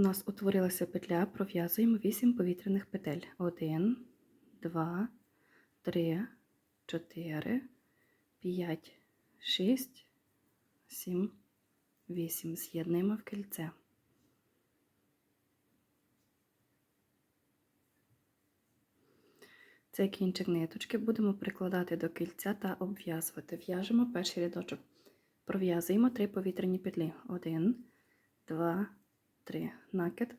нас утворилася петля, пров'язуємо 8 повітряних петель. 1, 2, 3, 4, 5, 6, 7, 8. З'єднуємо в кільце. Цей кінчик ниточки будемо прикладати до кільця та обв'язувати. В'яжемо перший рядочок. Пров'язуємо 3 повітряні петлі. 1, 2, 3. Накид.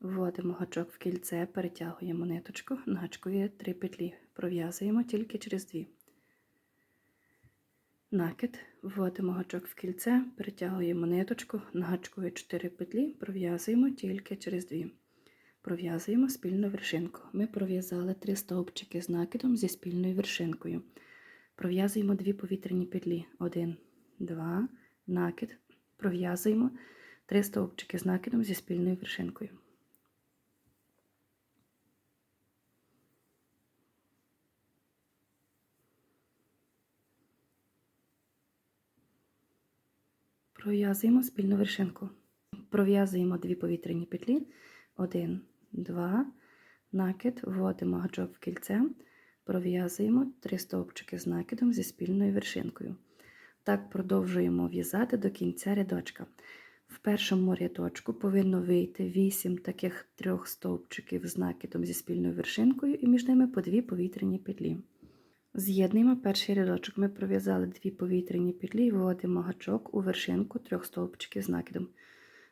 Вводимо гачок в кільце, перетягуємо ниточку, гачку 3 петлі. Пров'язуємо тільки через 2. Накид. Вводимо гачок в кільце, перетягуємо ниточку, на гачку 4 петлі, пров'язуємо тільки через 2. Пров'язуємо спільну вершинку. Ми пров'язали 3 стовпчики з накидом зі спільною вершинкою. Пров'язуємо 2 повітряні петлі. 1, 2, накид. Пров'язуємо 3 стовпчики з накидом зі спільною вершинкою. Пров'язуємо спільну вершинку. Пров'язуємо 2 повітряні петлі. 1, 2, накид, вводимо гачок в кільце, пров'язуємо 3 стовпчики з накидом зі спільною вершинкою. Так продовжуємо в'язати до кінця рядочка. В першому рядочку повинно вийти 8 таких трьох стовпчиків з накидом зі спільною вершинкою і між ними по 2 повітряні петлі. З'єднуємо перший рядочок. Ми пров'язали 2 повітряні петлі і вводимо гачок у вершинку трьох стовпчиків з накидом.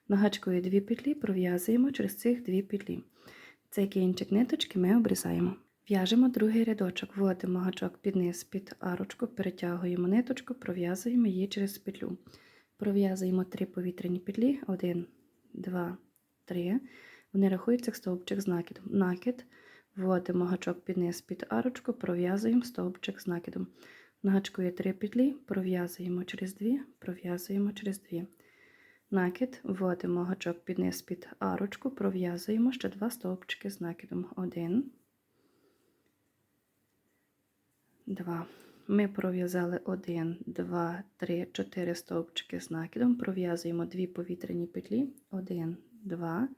Нагачкою 2 петлі пров'язуємо через цих 2 петлі. Цей кінчик ниточки ми обрізаємо. В'яжемо другий рядочок, вводимо гачок під низ під арочку, перетягуємо ниточку, пров'язуємо її через петлю. Пров'язуємо 3 повітряні петлі, 1, 2, 3. Вони рахуються як стовпчик з накидом. Накид, вводимо гачок під низ під арочку, пров'язуємо стовпчик з накидом. Нагачкою 3 петлі, пров'язуємо через 2, пров'язуємо через 2. Накид, вводимо гачок під низ під арочку, пров'язуємо ще два стовпчики з накидом. Один, два. Ми пров'язали один, два, три, чотири стовпчики з накидом, пров'язуємо дві повітряні петлі, один, два,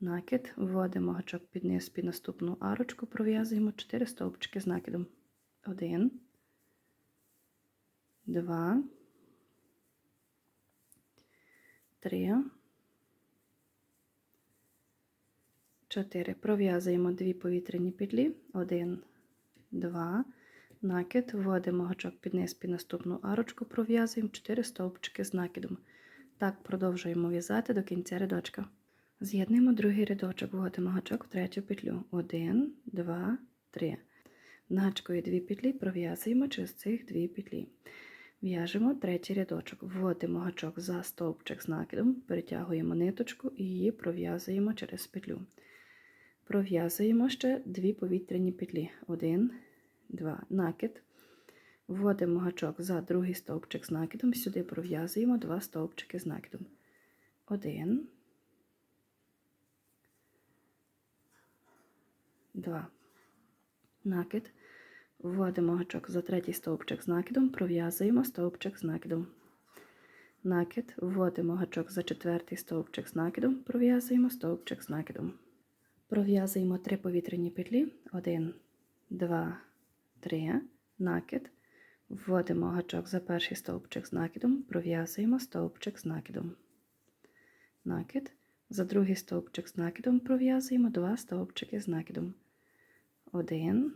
накид, вводимо гачок під низ під наступну арочку, пров'язуємо 4 стовпчики з накидом. Один, два. 3, 4. Пров'язуємо дві повітряні петлі, 1, 2, накид, вводимо гачок під низ під наступну арочку, пров'язуємо 4 стовпчики з накидом. Так продовжуємо в'язати до кінця рядочка. З'єднуємо другий рядочок, вводимо гачок в третю петлю. 1, 2, 3. Нагачкою дві петлі пров'язуємо через цих дві петлі. В'яжемо третій рядочок, вводимо гачок за стовпчик з накидом, перетягуємо ниточку і її пров'язуємо через петлю. Пров'язуємо ще дві повітряні петлі. Один, два, накид. Вводимо гачок за другий стовпчик з накидом, сюди пров'язуємо два стовпчики з накидом. Один, два. Накид. Вводимо гачок за третій стовпчик з накидом, пров'язуємо стовпчик з накидом. Накид, вводимо гачок за четвертий стовпчик з накидом, пров'язуємо стовпчик з накидом. Пров'язуємо три повітряні петлі. 1, 2, 3, накид. Вводимо гачок за перший стовпчик з накидом, пров'язуємо стовпчик з накидом. Накид. За другий стовпчик з накидом пров'язуємо два стовпчики з накидом. 1,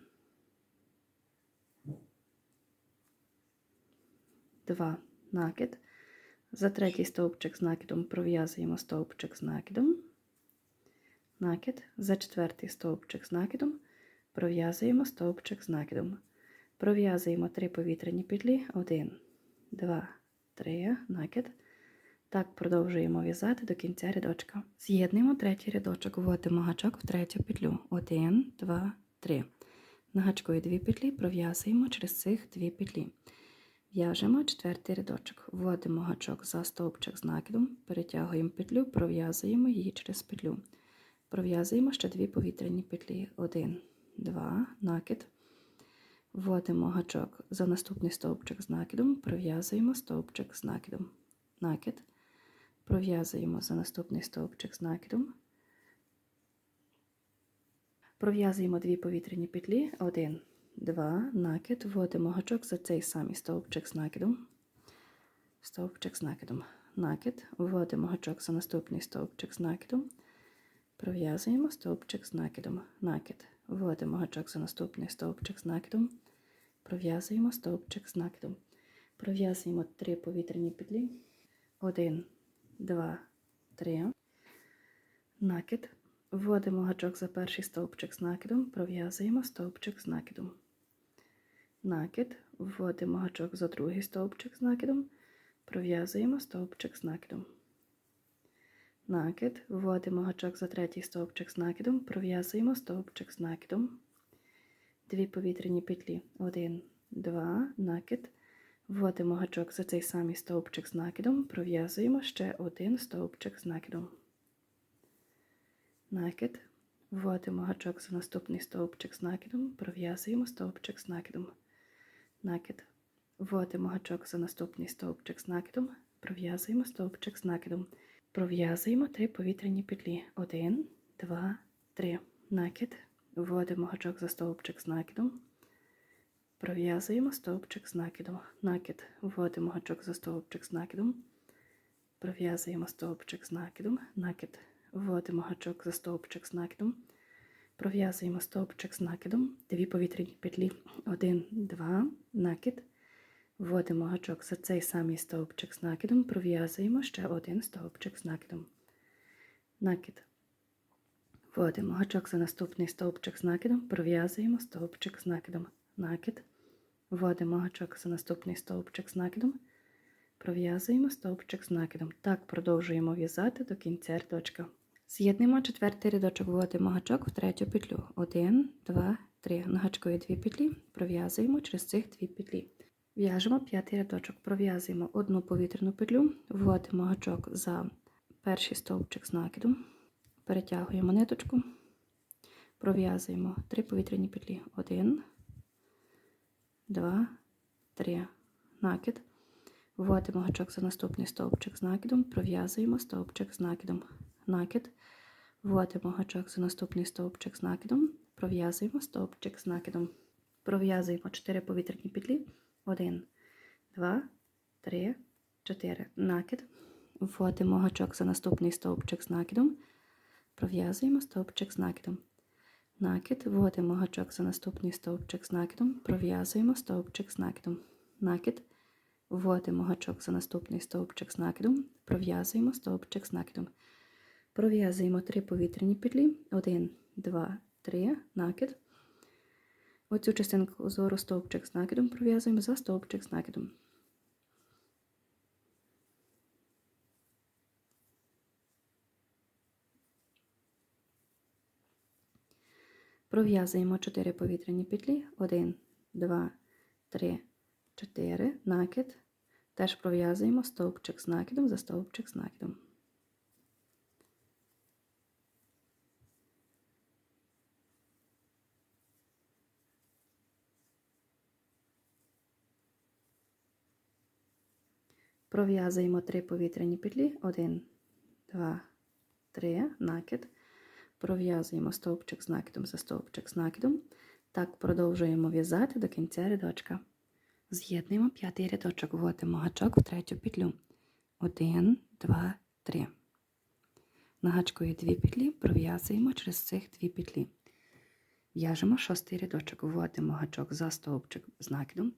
2 накид. За третій стовпчик з накидом пров'язуємо стовпчик з накидом. Накид. За четвертий стовпчик з накидом пров'язуємо стовпчик з накидом. Пров'язуємо три повітряні петлі. 1, 2, 3, накид. Так продовжуємо в'язати до кінця рядочка. З'єднуємо третій рядочок, вводимо гачок в третю петлю. 1, 2, 3. На гачкою дві петлі пров'язуємо через цих дві петлі. В'яжемо четвертий рядочок, вводимо гачок за стовпчик з накидом, перетягуємо петлю, пров'язуємо її через петлю. Пров'язуємо ще дві повітряні петлі. Один, два, накид. Вводимо гачок за наступний стовпчик з накидом, пров'язуємо стовпчик з накидом. Накид. пров'язуємо за наступний стовпчик з накидом. Пров'язуємо дві повітряні петлі, один, два, накид, вводимо гачок за цей самий стовпчик з накидом, стовпчик з накидом, накид, вводимо гачок за наступний стовпчик з накидом, пров'язуємо стовпчик з накидом, накид, вводимо гачок за наступний стовпчик з накидом, пров'язуємо стовпчик з накидом, пров'язуємо три повітряні петлі, один, два, три, накид, Вводимо гачок за перший стовпчик з накидом, пров'язуємо стовпчик з накидом. Накид, вводимо гачок за другий стовпчик з накидом, пров'язуємо стовпчик з накидом. Накид, вводимо гачок за третій стовпчик з накидом, пров'язуємо стовпчик з накидом. Дві повітряні петлі. Один, два, накид. Вводимо гачок за цей самий стовпчик з накидом, пров'язуємо ще один стовпчик з накидом. Накид, вводимо гачок за наступний стовпчик з накидом, пров'язуємо стовпчик з накидом, накид, вводимо гачок за наступний стовпчик з накидом, пров'язуємо стовпчик з накидом, пров'язуємо три повітряні петлі. Один, два, три. Накид, вводимо гачок за стовпчик з накидом. Пров'язуємо стовпчик з накидом. Накид, вводимо гачок за стовпчик з накидом. Пров'язуємо стовпчик з накидом, накид, Вводимо гачок за стовпчик з накидом, пров'язуємо стовпчик з накидом, дві повітряні петлі, один, два, накид. Вводимо гачок за цей самий стовпчик з накидом, пров'язуємо ще один стовпчик з накидом. Накид. Вводимо гачок за наступний стовпчик з накидом, пров'язуємо стовпчик з накидом. Накид. Вводимо гачок за наступний стовпчик з накидом, пров'язуємо стовпчик з накидом. Так продовжуємо в'язати до кінця рядочка. З'єднуємо четвертий рядочок, вводимо гачок в третю петлю. Один, два, три. На гачку дві петлі, пров'язуємо через цих дві петлі. В'яжемо п'ятий рядочок, пров'язуємо одну повітряну петлю, вводимо гачок за перший стовпчик з накидом, перетягуємо ниточку, пров'язуємо три повітряні петлі. Один, два, три. Накид. Вводимо гачок за наступний стовпчик з накидом, пров'язуємо стовпчик з накидом накид, вводимо гачок за наступний стовпчик з накидом, пров'язуємо стовпчик з накидом. Пров'язуємо 4 повітряні петлі. 1, 2, 3, 4. Накид. Вводимо гачок за наступний стовпчик з накидом. Пров'язуємо стовпчик з накидом. Накид. Вводимо гачок за наступний стовпчик з накидом. Пров'язуємо стовпчик з накидом. Накид. Вводимо гачок за наступний стовпчик з накидом. Пров'язуємо стовпчик з накидом. Пров'язуємо три повітряні петлі. Один, два, три, накид. Оцю частинку узору стовпчик з накидом пров'язуємо за стовпчик з накидом. Пров'язуємо 4 повітряні петлі. 1, 2, 3, 4, накид. Теж пров'язуємо стовпчик з накидом за стовпчик з накидом. Пров'язуємо три повітряні петлі. 1, 2, 3, накид. Пров'язуємо стовпчик з накидом за стовпчик з накидом. Так продовжуємо в'язати до кінця рядочка. З'єднуємо п'ятий рядочок, вводимо гачок в третю петлю. 1, 2, 3. На гачку є дві петлі, пров'язуємо через цих дві петлі. В'яжемо шостий рядочок, вводимо гачок за стовпчик з накидом,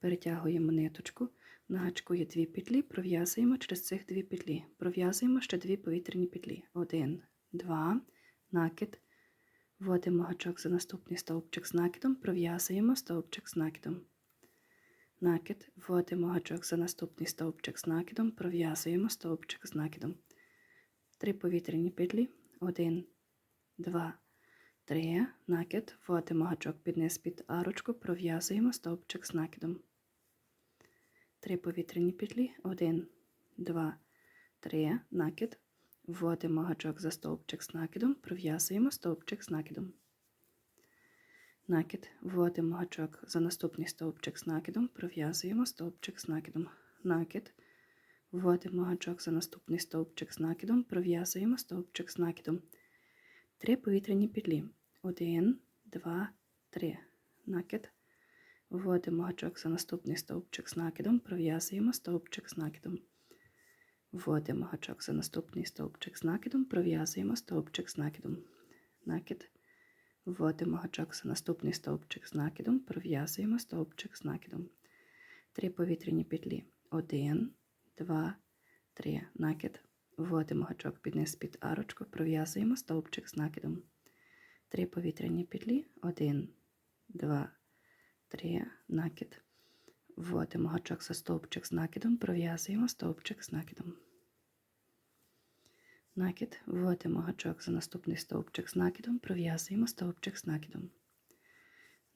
перетягуємо ниточку. На гачку є дві петлі, пров'язуємо через цих дві петлі. Пров'язуємо ще дві повітряні петлі. Один, два, накид. Вводимо гачок за наступний стовпчик з накидом, пров'язуємо стовпчик з накидом. Накид, вводимо гачок за наступний стовпчик з накидом, пров'язуємо стовпчик з накидом. Три повітряні петлі. Один, два, три. Накид. Вводимо гачок під низ під арочку, пров'язуємо стовпчик з накидом. Три повітряні петлі, Один, два, три. накид. Вводимо гачок за стовпчик з накидом, пров'язуємо стовпчик з накидом. Накид. Вводимо гачок за наступний стовпчик з накидом, пров'язуємо стовпчик з накидом. Накид. вводимо гачок за наступний стовпчик з накидом, пров'язуємо стовпчик з накидом. Три повітряні петлі. Один, два, три. Накид. Вводимо гачок за наступний стовпчик з накидом, пров'язуємо стовпчик з накидом. Вводимо гачок за наступний стовпчик з накидом, пров'язуємо стовпчик з накидом. Накид. Вводимо гачок за наступний стовпчик з накидом, пров'язуємо стовпчик з накидом. Три повітряні петлі. Один, два, три. Накид. Вводимо гачок під низ під арочку, пров'язуємо стовпчик з накидом. Три повітряні петлі. Один, два, три. Накид. Вводимо гачок за стовпчик з накидом, пров'язуємо стовпчик з накидом. Накид. Вводимо гачок за наступний стовпчик з накидом, пров'язуємо стовпчик з накидом.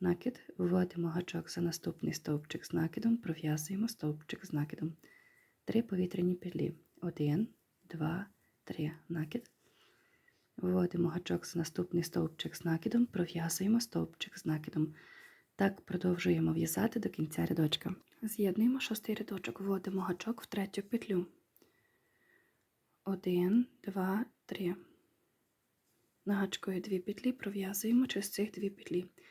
Накид. Вводимо гачок за наступний стовпчик з накидом, пров'язуємо стовпчик з накидом. Три повітряні петлі. Один, два, три. Накид. Вводимо гачок за наступний стовпчик з накидом, пров'язуємо стовпчик з накидом. Так продовжуємо в'язати до кінця рядочка. З'єднуємо шостий рядочок, вводимо гачок в третю петлю. Один, два, три. Нагачкою дві петлі пров'язуємо через цих дві петлі.